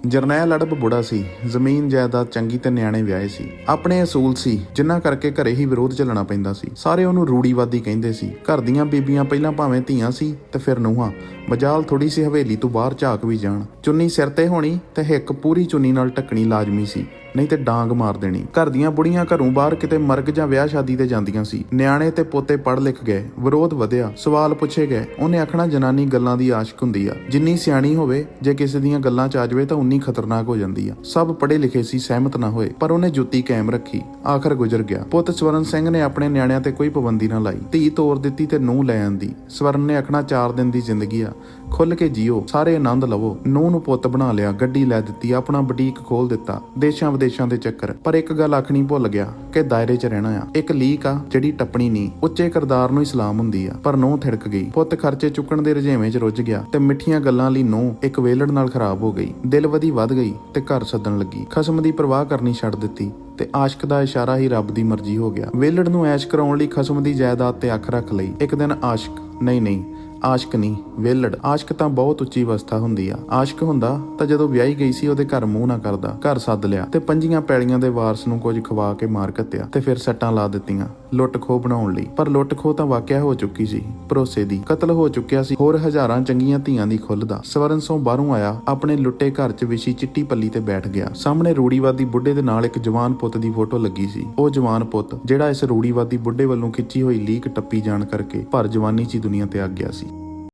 ਜਰਨੈਲ ਅੜਬ ਬੁੜਾ ਸੀ, ਜ਼ਮੀਨ ਜਾਇਦਾਦ ਚੰਗੀ ਤੇ ਨਿਆਣੇ ਵਿਆਹੇ ਸੀ। ਆਪਣੇ ਅਸੂਲ ਸੀ, ਜਿਨ੍ਹਾਂ ਕਰਕੇ ਘਰੇ ਹੀ ਵਿਰੋਧ ਚੱਲਣਾ ਪੈਂਦਾ ਸੀ। ਸਾਰੇ ਉਹਨੂੰ ਰੂੜੀਵਾਦੀ ਕਹਿੰਦੇ ਸੀ। ਘਰ ਦੀਆਂ ਬੀਬੀਆਂ ਪਹਿਲਾਂ ਭਾਵੇਂ ਧੀਆਂ ਸੀ ਤੇ ਫਿਰ ਨੂੰਹਾਂ। ਮਜਾਲ ਥੋੜੀ ਸੀ ਹਵੇਲੀ ਤੋਂ ਬਾਹਰ ਝਾਕ ਵੀ ਜਾਣ। ਚੁੰਨੀ ਸਿਰ ਤੇ ਹੋਣੀ ਤੇ ਹਿੱਕ ਪੂਰੀ ਚੁੰਨੀ ਨਾਲ ਢੱਕਣੀ ਲਾਜ਼ਮੀ ਸੀ, ਨਹੀਂ ਤੇ ਡਾਂਗ ਮਾਰ ਦੇਣੀ। ਘਰ ਦੀਆਂ ਬੁੜੀਆਂ ਘਰੋਂ ਬਾਹਰ ਕਿਤੇ ਮਰਗ ਜਾਂ ਵਿਆਹ ਸ਼ਾਦੀ ਤੇ ਜਾਂਦੀਆਂ ਸੀ। ਨਿਆਣੇ ਤੇ ਪੋਤੇ ਪੜ੍ਹ ਲਿਖ ਗਏ, ਵਿਰੋਧ ਵਧਿਆ, ਸਵਾਲ ਪੁੱਛੇ ਗਏ। ਉਹਨੇ ਆਖਣਾ, ਜਨਾਨੀ ਗੱਲਾਂ ਦੀ ਆਸ਼ਕ ਹੁੰਦੀ ਆ। ਜਿੰਨੀ ਸਿਆਣੀ ਹੋਵੇ, ਜੇ ਕਿਸੇ ਦੀਆਂ ਗੱਲਾਂ ਚ ਆ ਜਾਵੇ ਤਾਂ ਉਨੀ ਖਤਰਨਾਕ ਹੋ ਜਾਂਦੀ ਆ। ਸਭ ਪੜ੍ਹੇ ਲਿਖੇ ਸੀ, ਸਹਿਮਤ ਨਾ ਹੋਏ, ਪਰ ਉਹਨੇ ਜੁੱਤੀ ਕਾਇਮ ਰੱਖੀ। ਆਖਰ ਗੁਜ਼ਰ ਗਿਆ। ਪੁੱਤ ਸਵਰਨ ਸਿੰਘ ਨੇ ਆਪਣੇ ਨਿਆਣਿਆਂ ਤੇ ਕੋਈ ਪਾਬੰਦੀ ਨਾ ਲਾਈ। ਧੀ ਤੋਰ ਦਿੱਤੀ ਤੇ ਨੂੰਹ ਲੈ ਆਂਦੀ। ਸਵਰਨ ਨੇ ਆਖਣਾ 4 ਦਿਨ ਦੀ ਜ਼ਿੰਦਗੀ ਆ। ਖੁੱਲ ਕੇ ਜੀਓ। ਸਾਰੇ ਆਨੰਦ ਲਵੋ। ਨੂੰਹ ਨੂੰ ਪੁੱਤ ਬਣਾ ਲਿਆ, ਗੱਡੀ ਲੈ ਦਿੱਤੀ, ਆਪਣਾ ਬੁਟੀਕ ਖੋਲ ਦਿੱਤਾ। ਦੇਸ਼ਾਂ ਵਿਦੇਸ਼ਾਂ ਦੇ ਚੱਕਰ। ਪਰ ਇੱਕ ਗੱਲ ਆਖਣੀ ਭੁੱਲ ਗਿਆ ਕਿ ਦਾਇਰੇ 'ਚ ਰਹਿਣਾ ਆ। ਇੱਕ ਲੀਕ ਆ ਜਿਹੜੀ ਟੱਪਣੀ ਨਹੀਂ। ਉੱਚੇ ਕਰਦਾਰ ਨੂੰ ਇਸਲਾਮ ਹੁੰਦੀ ਆ। ਪਰ ਨੂੰਹ ਥਿੜਕ ਗਈ। ਪੁੱਤ ਖਰਚੇ ਚੁੱਕਣ ਦੇ ਰੁਝੇਵੇਂ 'ਚ ਰੁੱਝ ਗਿਆ ਤੇ ਮਿੱਠੀਆਂ ਗੱਲਾਂ ਲਈ ਨੂੰ ਇੱਕ ਵੇਲੜ ਨਾਲ ਖਰਾਬ ਹੋ ਗਈ। ਦਿਲ ਵਧੀ ਵੱਧ ਗਈ ਤੇ ਘਰ ਸੱਦਣ ਲੱਗੀ। ਖਸਮ ਦੀ ਪਰਵਾਹ ਕਰਨੀ ਛੱਡ ਦਿੱਤੀ ਤੇ ਆਸ਼ਕ ਦਾ ਇਸ਼ਾਰਾ ਹੀ ਰੱਬ ਦੀ ਮਰਜ਼ੀ ਹੋ ਗਿਆ। ਵੇਲੜ ਨੂੰ ਐਸ਼ ਕਰਾਉਣ ਲਈ ਖਸਮ ਦੀ ਜਾਇਦਾਦ ਤੇ ਅੱਖ ਰੱਖ ਲਈ। ਇੱਕ ਦਿਨ ਆਸ਼ਕ, ਨਹੀਂ ਨਹੀਂ ਆਸ਼ਕ ਨਹੀਂ ਵੇਲੜ, ਆਸ਼ਕ ਤਾਂ ਬਹੁਤ ਉੱਚੀ ਅਵਸਥਾ ਹੁੰਦੀ ਆ। ਆਸ਼ਕ ਹੁੰਦਾ ਤਾਂ ਜਦੋਂ ਵਿਆਹੀ ਗਈ ਸੀ, ਉਹਦੇ ਘਰ ਮੂੰਹ ਨਾ ਕਰਦਾ। ਘਰ ਸੱਦ ਲਿਆ ਤੇ ਪੰਜੀਆਂ ਪੈਲੀਆਂ ਦੇ ਵਾਰਸ ਨੂੰ ਕੁਝ ਖਵਾ ਕੇ ਮਾਰ ਕੱਤਿਆ ਤੇ ਫਿਰ ਸੱਟਾਂ ਲਾ ਦਿੱਤੀਆਂ ਲੁੱਟ ਖੋਹ ਬਣਾਉਣ ਲਈ। ਪਰ ਲੁੱਟ ਖੋਹ ਤਾਂ ਵਾਕਿਆ ਹੋ ਚੁੱਕੀ ਸੀ, ਭਰੋਸੇ ਦੀ। ਕਤਲ ਹੋ ਚੁੱਕਿਆ ਸੀ। ਹੋਰ ਹਜ਼ਾਰਾਂ ਚੰਗੀਆਂ ਧੀਆਂ ਦੀ ਖੁੱਲਦਾ ਸਵਰਨ ਸੋਂ ਬਾਹਰੋਂ ਆਇਆ, ਆਪਣੇ ਲੁੱਟੇ ਘਰ 'ਚ ਵਿਸ਼ੀ ਚਿੱਟੀ ਪੱਲੀ ਤੇ ਬੈਠ ਗਿਆ। ਸਾਹਮਣੇ ਰੂੜੀਵਾਦੀ ਬੁੱਢੇ ਦੇ ਨਾਲ ਇੱਕ ਜਵਾਨ ਪੁੱਤ ਦੀ ਫੋਟੋ ਲੱਗੀ ਸੀ। ਉਹ ਜਵਾਨ ਪੁੱਤ, ਜਿਹੜਾ ਇਸ ਰੂੜੀਵਾਦੀ ਬੁੱਢੇ ਵੱਲੋਂ ਖਿੱਚੀ ਹੋਈ ਲੀਕ ਟੱਪੀ ਜਾਣ ਕਰਕੇ ਭਰ ਜਵਾਨੀ 'ਚ ਹੀ ਦੁਨੀਆ ਤੇ ਆ ਗਿਆ ਸੀ।